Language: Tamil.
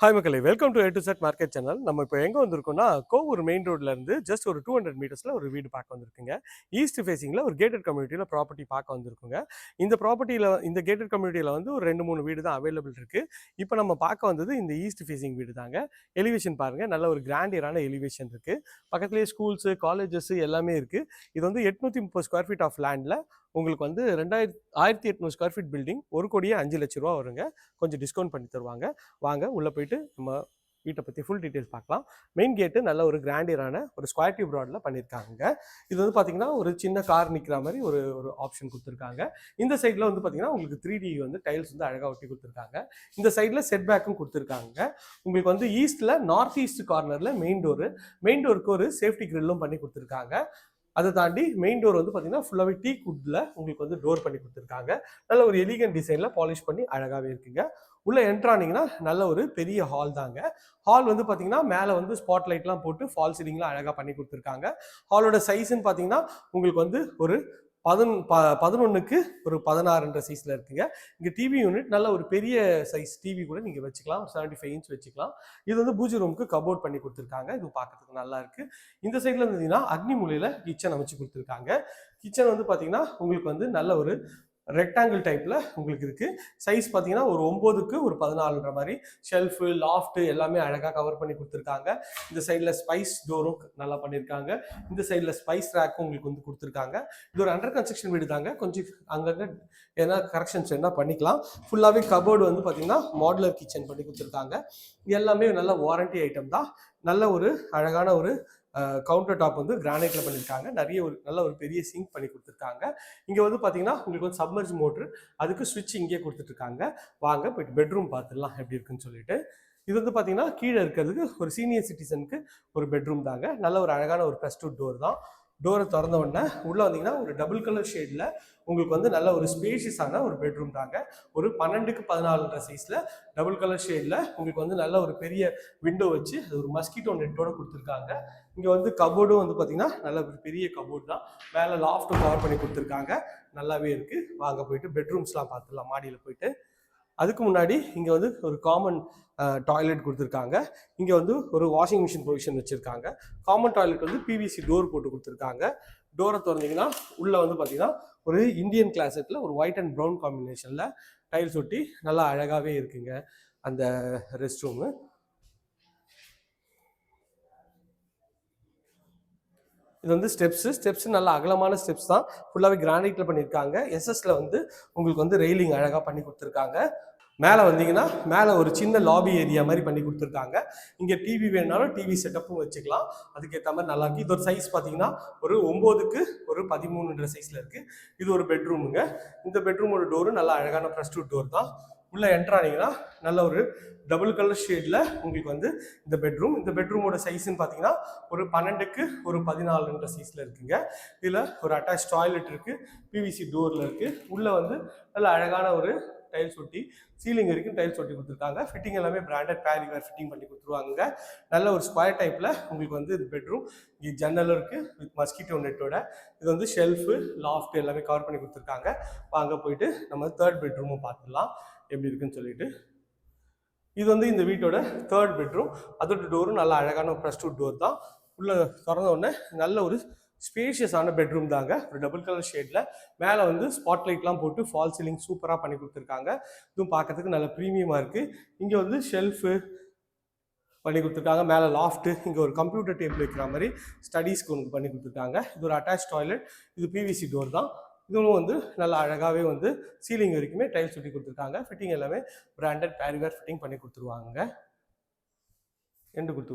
ஹாய் மக்களே. Welcome to A to Z market channel நம்ம இப்போ எங்கே வந்திருக்கோம்னா கோவூர் மெயின் ரோட்லேருந்து ஜஸ்ட் ஒரு டூ ஹண்ட்ரட் மீட்டர்ஸில் ஒரு வீடு பார்க்க வந்திருக்குங்க. ஈஸ்ட் ஃபேஸிங்கில் ஒரு கேட்டட் கம்யூனிட்டியில் ப்ராப்பர்ட்டி பார்க்க வந்திருக்குங்க. இந்த ப்ராப்பர்ட்டியில் இந்த கேட்டட் கம்யூனிட்டியில் வந்து ஒரு ரெண்டு மூணு வீடு தான் அவைலபிள் இருக்குது இப்போ நம்ம பார்க்க வந்தது இந்த ஈஸ்ட் ஃபேஸிங் வீடு தாங்க. எலிவேஷன் பாருங்கள் நல்ல ஒரு கிராண்டியரான எலிவேஷன் இருக்குது பக்கத்துலேயே ஸ்கூல்ஸு காலேஜஸ் எல்லாமே இருக்குது இது வந்து எட்நூற்றி முப்பது ஸ்கொயர் ஃபீட் ஆஃப் லேண்டில் உங்களுக்கு வந்து ரெண்டாயிரத்தி ஆயிரத்தி எட்நூறு ஸ்கொயர் ஃபீட் பில்டிங் ஒரு கோடியே அஞ்சு லட்ச ரூபா வருங்க. கொஞ்சம் டிஸ்கவுண்ட் பண்ணி தருவாங்க. வாங்க உள்ளே போயிட்டு நம்ம வீட்டை பற்றி ஃபுல் டீட்டெயில்ஸ் பார்க்கலாம். மெயின் கேட்டு நல்ல ஒரு கிராண்டியரான ஒரு ஸ்கொயர் டியூப் ப்ராடில் பண்ணியிருக்காங்க இது வந்து பார்த்தீங்கன்னா ஒரு சின்ன கார் நிற்கிற மாதிரி ஒரு ஒரு ஆப்ஷன் கொடுத்துருக்காங்க. இந்த சைடில் வந்து பார்த்தீங்கன்னா உங்களுக்கு த்ரீ டி வந்து டைல்ஸ் வந்து அழகாக ஒட்டி கொடுத்துருக்காங்க. இந்த சைடில் செட் பேக்கும் கொடுத்துருக்காங்க. உங்களுக்கு வந்து ஈஸ்ட்டில் நார்த் ஈஸ்ட் கார்னரில் மெயின் டோரு மெயின் டோருக்கு ஒரு சேஃப்டி கிரில்லும் பண்ணி கொடுத்துருக்காங்க. அதை தாண்டி மெயின் டோர் வந்து பார்த்தீங்கன்னா ஃபுல்லாகவே டீ குட்டில் உங்களுக்கு வந்து டோர் பண்ணி கொடுத்துருக்காங்க. நல்ல ஒரு எலிகன் டிசைனில் பாலிஷ் பண்ணி அழகாகவே இருக்குங்க. உள்ளே என்ட்ரானிங்கன்னா நல்ல ஒரு பெரிய ஹால் தாங்க. ஹால் வந்து பார்த்தீங்கன்னா மேலே வந்து ஸ்பாட் லைட்லாம் போட்டு ஃபால் சீலிங்லாம் அழகாக பண்ணி கொடுத்துருக்காங்க. ஹாலோட சைஸ்ன்னு பார்த்தீங்கன்னா உங்களுக்கு வந்து ஒரு பதின் ப பதினொன்றுக்கு ஒரு பதினாறுன்ற சைஸில் இருக்குங்க. இங்கே டிவி யூனிட் நல்ல ஒரு பெரிய சைஸ் டிவி கூட நீங்கள் வச்சுக்கலாம். ஒரு செவன்ட்டி ஃபைவ் இன்ச் வச்சுக்கலாம். இது வந்து பூஜை ரூமுக்கு கபோர்ட் பண்ணி கொடுத்துருக்காங்க. இது பார்க்கறதுக்கு நல்லா இருக்கு. இந்த சைடில் இருந்தீங்கன்னா அக்னி மூலையில் கிச்சன் அமைச்சு கொடுத்துருக்காங்க. கிச்சன் வந்து பார்த்தீங்கன்னா உங்களுக்கு வந்து நல்ல ஒரு ரெக்டாங்கிள் டைப்பில் உங்களுக்கு இருக்குது சைஸ் பார்த்தீங்கன்னா ஒரு ஒம்போதுக்கு ஒரு பதினாலுன்ற மாதிரி. ஷெல்ஃபு லாஃப்ட்டு எல்லாமே அழகாக கவர் பண்ணி கொடுத்துருக்காங்க. இந்த சைடில் ஸ்பைஸ் டோரும் நல்லா பண்ணியிருக்காங்க இந்த சைடில் ஸ்பைஸ் ரேக்கும் உங்களுக்கு வந்து கொடுத்துருக்காங்க. இது ஒரு அண்டர் கன்ஸ்ட்ரக்ஷன் வீடு தாங்க. கொஞ்சம் அங்கங்கே ஏன்னா கரெக்ஷன்ஸ் என்ன பண்ணிக்கலாம். ஃபுல்லாகவே கபோர்டு வந்து பார்த்தீங்கன்னா மாடுலர் கிச்சன் பண்ணி கொடுத்துருக்காங்க. இது எல்லாமே நல்ல வாரண்டி ஐட்டம் தான். நல்ல ஒரு அழகான ஒரு கவுண்டர் டாப் வந்து கிரானைட்ல பண்ணியிருக்காங்க நிறைய ஒரு நல்ல ஒரு பெரிய சிங்க் பண்ணி கொடுத்துருக்காங்க. இங்கே வந்து பார்த்தீங்கன்னா உங்களுக்கு வந்து சப்மர்ஜ் மோட்ரு அதுக்கு சுவிட்ச் இங்கேயே கொடுத்துட்ருக்காங்க. வாங்க போயிட்டு பெட்ரூம் பார்த்துடலாம் எப்படி இருக்குன்னு சொல்லிட்டு. இது வந்து பார்த்தீங்கன்னா கீழே இருக்கிறதுக்கு ஒரு சீனியர் சிட்டிசனுக்கு ஒரு பெட்ரூம் தாங்க. நல்ல ஒரு அழகான ஒரு ப்ரெஸ்டூட் டோர் தான். டோரை திறந்த உடனே உள்ளே வந்தீங்கன்னா ஒரு டபுள் கலர் ஷேடில் உங்களுக்கு வந்து நல்ல ஒரு ஸ்பேஷியஸான ஒரு பெட்ரூம் தாங்க. ஒரு பன்னெண்டுக்கு பதினாலுன்ற சைஸில் டபுள் கலர் ஷேடில் உங்களுக்கு வந்து நல்ல ஒரு பெரிய விண்டோ வச்சு அது ஒரு மஸ்கிட்டோ நெட்டோட கொடுத்துருக்காங்க. இங்கே வந்து கபோர்டும் வந்து பார்த்தீங்கன்னா நல்ல ஒரு பெரிய கபோர்ட் தான். மேலே லாஃப்ட்டும் கவர் பண்ணி கொடுத்துருக்காங்க. நல்லாவே இருக்குது வாங்க போயிட்டு பெட்ரூம்ஸ்லாம் பார்த்துடலாம். மாடியில் போயிட்டு. அதுக்கு முன்னாடி இங்கே வந்து ஒரு காமன் டாய்லெட் கொடுத்துருக்காங்க. இங்கே வந்து ஒரு வாஷிங் மிஷின் ப்ரொவிஷன் வச்சுருக்காங்க. காமன் டாய்லெட் வந்து பிவிசி டோர் போட்டு கொடுத்துருக்காங்க. டோரை திறந்தீங்கன்னா உள்ளே வந்து பார்த்தீங்கன்னா ஒரு இந்தியன் கிளாசெட்டில் ஒரு ஒயிட் அண்ட் ப்ரௌன் காம்பினேஷனில் டைல்ஸ் ஒட்டி நல்லா அழகாகவே இருக்குங்க அந்த ரெஸ்ட் ரூமு இது வந்து ஸ்டெப்ஸு ஸ்டெப்ஸ் நல்ல அகலமான ஸ்டெப்ஸ் தான். ஃபுல்லாகவே கிரானைட்டில் பண்ணியிருக்காங்க. எஸ்எஸ்ல வந்து உங்களுக்கு வந்து ரெயிலிங் அழகாக பண்ணி கொடுத்துருக்காங்க. மேலே வந்தீங்கன்னா மேலே ஒரு சின்ன லாபி ஏரியா மாதிரி பண்ணி கொடுத்துருக்காங்க. இங்கே டிவி வேணுனாலும் டிவி செட்டப்பும் வச்சுக்கலாம். அதுக்கேற்ற மாதிரி நல்லா இருக்குது இது ஒரு சைஸ் பார்த்தீங்கன்னா ஒரு ஒம்போதுக்கு ஒரு பதிமூணுன்ற சைஸில் இருக்குது இது ஒரு பெட்ரூமுங்க இந்த பெட்ரூமோட டோரு நல்லா அழகான ப்ளஸ் டோர் தான். உள்ளே என்ட்ரானீங்கன்னா நல்ல ஒரு டபுள் கலர் ஷேடில் உங்களுக்கு வந்து இந்த பெட்ரூம் இந்த பெட்ரூமோட சைஸ்ன்னு பார்த்தீங்கன்னா ஒரு பன்னெண்டுக்கு ஒரு பதினாலுன்ற சைஸில் இருக்குங்க. இதில் ஒரு அட்டாச் டாய்லெட் இருக்குது பிவிசி டோரில் இருக்குது உள்ளே வந்து நல்ல அழகான ஒரு டைல்ஸ் ஒட்டி சீலிங் வரைக்கும் டைல்ஸ் ஒட்டி கொடுத்துருக்காங்க. ஃபிட்டிங் எல்லாமே பிராண்டட் பேரிவேர் ஃபிட்டிங் பண்ணி கொடுத்துருவாங்க நல்ல ஒரு ஸ்கொயர் டைப்பில் உங்களுக்கு வந்து இது பெட்ரூம் இங்கே ஜன்னலும் இருக்குது வித் மஸ்கிட்டோ நெட்டோட இது வந்து ஷெல்ஃபு லாஃப்ட் எல்லாமே கவர் பண்ணி கொடுத்துருக்காங்க. வாங்க போயிட்டு நம்ம தேர்ட் பெட்ரூமும் பார்த்துடலாம். எப்படி இருக்குன்னு சொல்லிட்டு. இது வந்து இந்த வீட்டோட தேர்ட் பெட்ரூம் அதோட டோரும் நல்ல அழகான ப்ரெஸ் டூ டோர் தான். உள்ள திறந்த உடனே நல்ல ஒரு ஸ்பேஷியஸான பெட்ரூம் தாங்க. ஒரு டபுள் கலர் ஷேடில் மேலே வந்து ஸ்பாட் லைட்லாம் போட்டு ஃபால் சீலிங் சூப்பராக பண்ணி கொடுத்துருக்காங்க. இதுவும் பார்க்கறதுக்கு நல்ல ப்ரீமியமாக இருக்குது இங்கே வந்து ஷெல்ஃபு பண்ணி கொடுத்துருக்காங்க. மேலே லாஃப்ட்டு இங்கே ஒரு கம்ப்யூட்டர் டேபிள் வைக்கிற மாதிரி ஸ்டடீஸ்க்கு ஒன்று பண்ணி கொடுத்துருக்காங்க. இது ஒரு அட்டாச் டாய்லெட் இது பிவிசி டோர் தான். இதுவும் வந்து நல்லா அழகாகவே வந்து சீலிங் வரைக்குமே டைல்ஸ் ஒட்டி கொடுத்துருக்காங்க. ஃபிட்டிங் எல்லாமே பிராண்டட் பேரிவேர் ஃபிட்டிங் பண்ணி கொடுத்துருவாங்க. எண்டு கொடுத்து